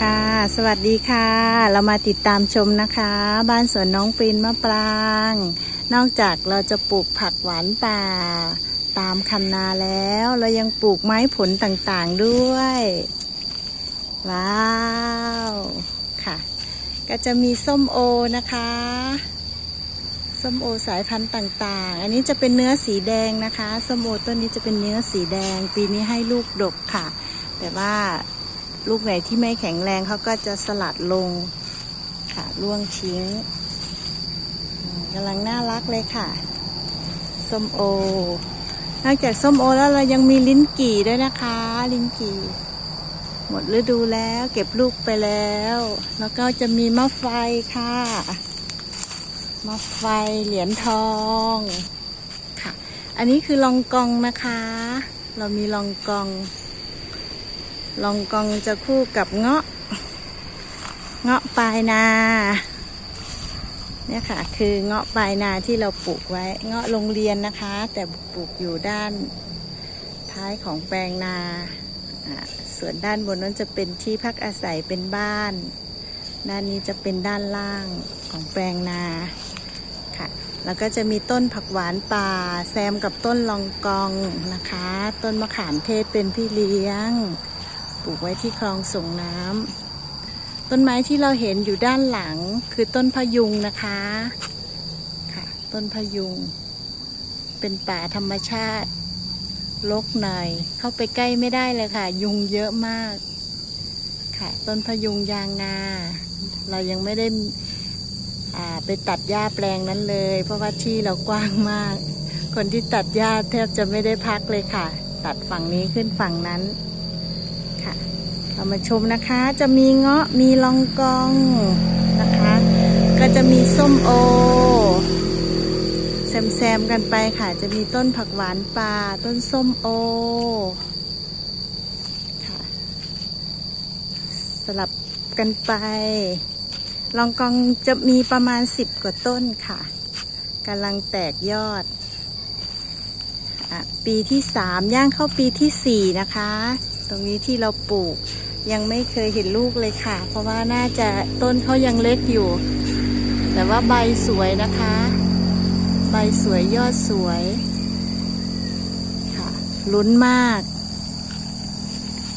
ค่ะ สวัสดีค่ะ เรามาติดตามชมนะคะ บ้านสวนน้องปรินมะปราง นอกจากเราจะปลูกผักหวานป่า ตามคันนาแล้ว เรายังปลูกไม้ผลต่างๆด้วย ว้าว ค่ะ ก็จะมีส้มโอนะคะ ส้มโอสายพันธุ์ต่างๆ อันนี้จะเป็นเนื้อสีแดงนะคะ ส้มโอต้นนี้จะเป็นเนื้อสีแดง ปีนี้ให้ลูกดกค่ะ แต่ว่า ลูกไหนที่ไม่แข็งแรงเขาก็จะสลัดลงค่ะร่วงทิ้งกำลังน่ารักเลยค่ะส้มโอนอกจากส้มโอแล้วเรายังมีลิ้นกี่ด้วยนะคะ ลิ้นกี่ หมดฤดูแล้วเก็บลูกไปแล้ว แล้วก็จะมีมะไฟค่ะมะไฟเหรียญทองค่ะ อันนี้คือลองกองนะคะ เรามีลองกอง ลองกองจะคู่กับเงาะ เงาะปลายนา เนี่ยค่ะ คือเงาะปลายนาที่เราปลูกไว้ เงาะโรงเรียนนะคะ แต่ปลูกอยู่ด้านท้ายของแปลงนา ส่วนด้านบนนั้นจะเป็นที่พักอาศัยเป็นบ้าน ด้านนี้จะเป็นด้านล่างของแปลงนาค่ะ แล้วก็จะมีต้นผักหวานป่า แซมกับต้นลองกองนะคะ ต้นมะขามเทศเป็นพี่เลี้ยง ปลูกไว้ที่คลองส่งน้ำต้นไม้ที่เราเห็นอยู่ด้านหลังคือต้นพะยุงนะคะค่ะต้นพะยุง เป็นป่าธรรมชาติลกหน่อย เข้าไปใกล้ไม่ได้เลยค่ะ ยุงเยอะมาก ค่ะ ต้นพะยุงยางนา เรายังไม่ได้ไปตัดหญ้าแปลงนั้นเลย เพราะว่าที่เรากว้างมาก คนที่ตัดหญ้าแทบจะไม่ได้พักเลยค่ะ ตัดฝั่งนี้ขึ้นฝั่งนั้น เรามาชมนะคะ จะมีเงาะมีลองกองนะคะ ก็จะมีส้มโอแซมๆกันไปค่ะ จะมีต้นผักหวานป่าต้นส้มโอค่ะสลับกันไป ลองกองจะมีประมาณสิบกว่าต้นค่ะกำลังแตกยอดอะปีที่สามย่างเข้าปีที่สี่นะคะ ตรงนี้ที่เราปลูก ยังไม่เคยเห็นลูกเลยค่ะ เพราะว่าน่าจะต้นเขายังเล็กอยู่ แต่ว่าใบสวยนะคะ ใบสวยยอดสวยค่ะลุ้นมาก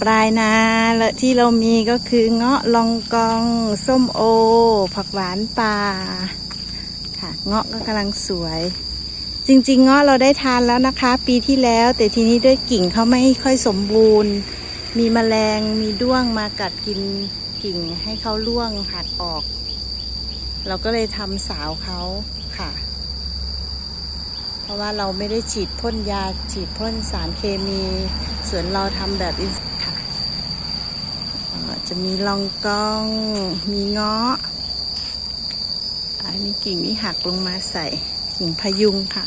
ปลายนาและที่เรามีก็คือเงาะลองกอง ส้มโอ ผักหวานป่าค่ะเงาะก็กำลังสวยจริงๆเงาะเราได้ทานแล้วนะคะ ปีที่แล้ว แต่ทีนี้ด้วยกิ่งเขาไม่ค่อยสมบูรณ์ มีแมลงมีด้วงมากัดกินกิ่งให้เขาร่วงหักออก เราก็เลยทำสาวเขาค่ะ เพราะว่าเราไม่ได้ฉีดพ่นยาฉีดพ่นสารเคมี ส่วนเราทำแบบอินค่ะเอ่อจะมีลองกองมีเงาะอันนี้กิ่งนี้หักลงมาใส่กิ่งพยุงค่ะ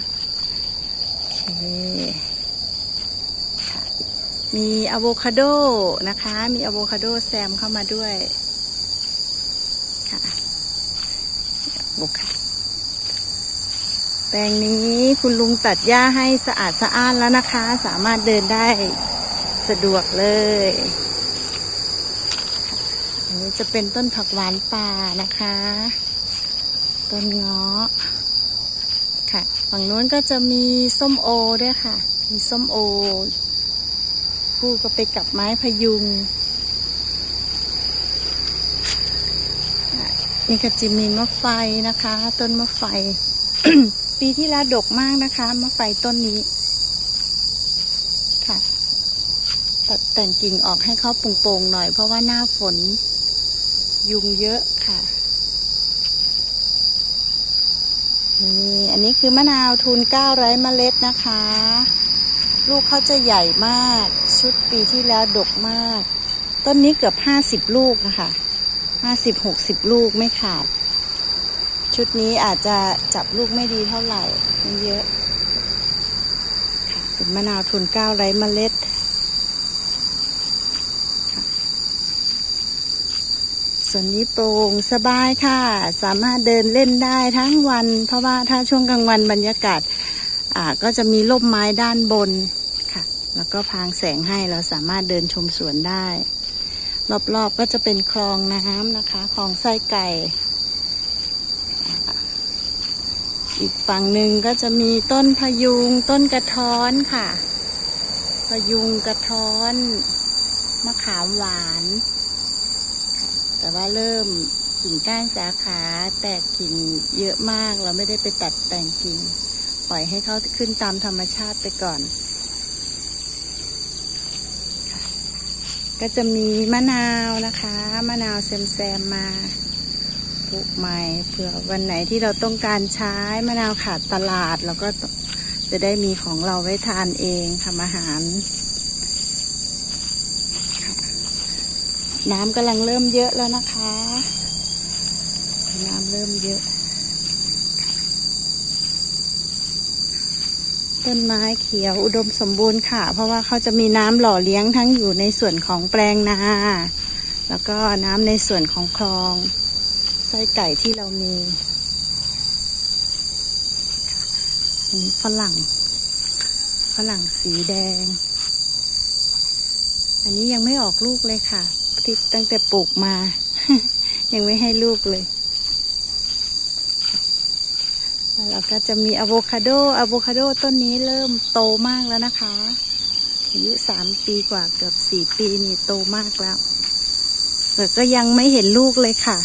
โอเคค่ะ มีอะโวคาโดนะคะ มีอะโวคาโดแซมเข้ามาด้วยค่ะอะโวคาโดแปลงนี้คุณลุงตัดหญ้าให้สะอาดสะอ้านแล้วนะคะ สามารถเดินได้สะดวกเลยอันนี้จะเป็นต้นผักหวานป่านะคะ ต้นเงาะค่ะ ฝั่งนู้นก็จะมีส้มโอด้วยค่ะ มีส้มโอ คู่ก็ไปกับไม้พยุง นี่ก็จะมีมะไฟนะคะ ต้นมะไฟ ปีที่แล้วดกมากนะคะ มะไฟต้นนี้ ค่ะ ตัดแต่งกิ่งออกให้เขาโปร่งๆหน่อยเพราะว่าหน้าฝน ยุงเยอะค่ะนี่อันนี้คือมะนาวทูนเก้าไร้เมล็ดนะคะ ลูกเขาจะใหญ่มาก ชุดปีที่แล้วดกมาก ต้นนี้เกือบห้าสิบลูกนะคะห้าสิบหกสิบลูกไม่ขาด ชุดนี้อาจจะจับลูกไม่ดีเท่าไหร่ไม่เยอะเป็นมะนาวทุนเก้าไร้เมล็ดส่วนนี้โปร่งสบายค่ะ สามารถเดินเล่นได้ทั้งวัน เพราะว่าถ้าช่วงกลางวันบรรยากาศ อ่าก็จะมีร่มไม้ด้านบน แล้วก็พางแสงให้เราสามารถเดินชมสวนได้ รอบๆก็จะเป็นคลองน้ำนะคะคลองไส้ไก่ อีกฝั่งหนึ่งก็จะมีต้นพยุงต้นกระท้อนค่ะ พยุงกระท้อนมะขามหวาน แต่ว่าเริ่มกิ่งก้านสาขาแตกกิ่งเยอะมากเราไม่ได้ไปตัดแต่งกิ่ง ปล่อยให้เขาขึ้นตามธรรมชาติไปก่อน ก็จะมีมะนาวนะคะ มะนาวแซมๆมาปลูกใหม่เผื่อวันไหนที่เราต้องการใช้มะนาวขาดตลาดเราก็จะได้มีของเราไว้ทานเองทำอาหาร น้ำกำลังเริ่มเยอะแล้วนะคะ น้ำเริ่มเยอะ ต้นไม้เขียวอุดมสมบูรณ์ค่ะ เพราะว่าเขาจะมีน้ำหล่อเลี้ยงทั้งอยู่ในส่วนของแปลงนา แล้วก็น้ำในส่วนของคลองไส้ไก่ที่เรามีอันนี้ฝรั่ง ฝรั่งสีแดง อันนี้ยังไม่ออกลูกเลยค่ะที่ตั้งแต่ปลูกมา ยังไม่ให้ลูกเลย แล้วก็จะมีอะโวคาโดอะโวคาโดต้นนี้เริ่มโตมากแล้วนะคะอายุสามปีกว่าเกือบสี่ปีนี่โตมากแล้วแต่ก็ยังไม่เห็นลูกเลยค่ะ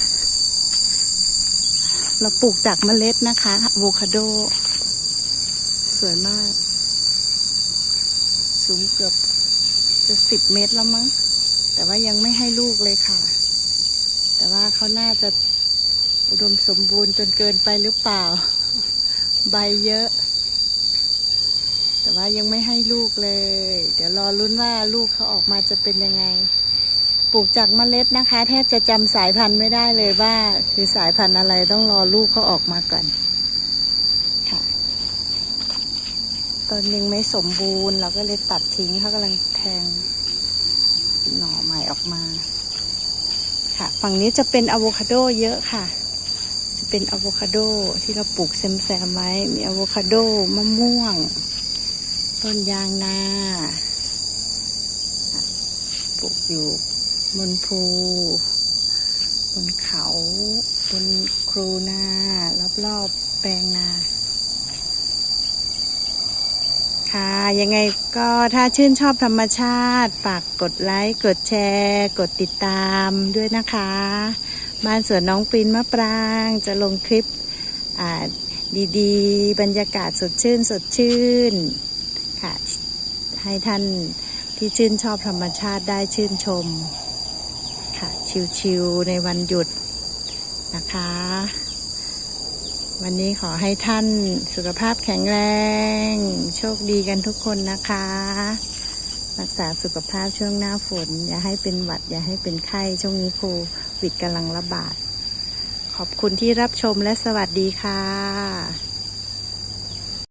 เราปลูกจากเมล็ดนะคะอะโวคาโด สวยมาก สูงเกือบจะสิบเมตรแล้วมั้ง แต่ว่ายังไม่ให้ลูกเลยค่ะ แต่ว่าเขาน่าจะอุดมสมบูรณ์จนเกินไปหรือเปล่า ใบเยอะ แต่ว่ายังไม่ให้ลูกเลย เดี๋ยวรอลุ้นว่าลูกเขาออกมาจะเป็นยังไง ปลูกจากเมล็ดนะคะ แทบจะจำสายพันธุ์ไม่ได้เลยว่า คือสายพันธุ์อะไรต้องรอลูกเขาออกมาก่อนค่ะต้นหนึ่งไม่สมบูรณ์ เราก็เลยตัดทิ้งเขากำลังแทงหน่อใหม่ออกมา ค่ะ ฝั่งนี้จะเป็นอะโวคาโดเยอะค่ะ เป็นอะโวคาโดที่เราปลูกแซมไว้ มีอะโวคาโดมะม่วง ต้นยางนาปลูกอยู่บนภู บนเขา บนครูนารอบๆแปลงนา ค่ะ ยังไงก็ถ้าชื่นชอบธรรมชาติ ฝากกดไลค์ กดแชร์ กดติดตามด้วยนะคะ บ้านสวนน้องปินมะปราง จะลงคลิปดีๆ บรรยากาศสดชื่นสดชื่นค่ะ ให้ท่านที่ชื่นชอบธรรมชาติได้ชื่นชม ค่ะ ชิวๆในวันหยุดนะคะ วันนี้ขอให้ท่านสุขภาพแข็งแรง โชคดีกันทุกคนนะคะ รักษาสุขภาพช่วงหน้าฝน อย่าให้เป็นหวัด อย่าให้เป็นไข้ช่วงนี้โค วิดกำลังระบาด ขอบคุณที่รับชมและสวัสดีค่ะ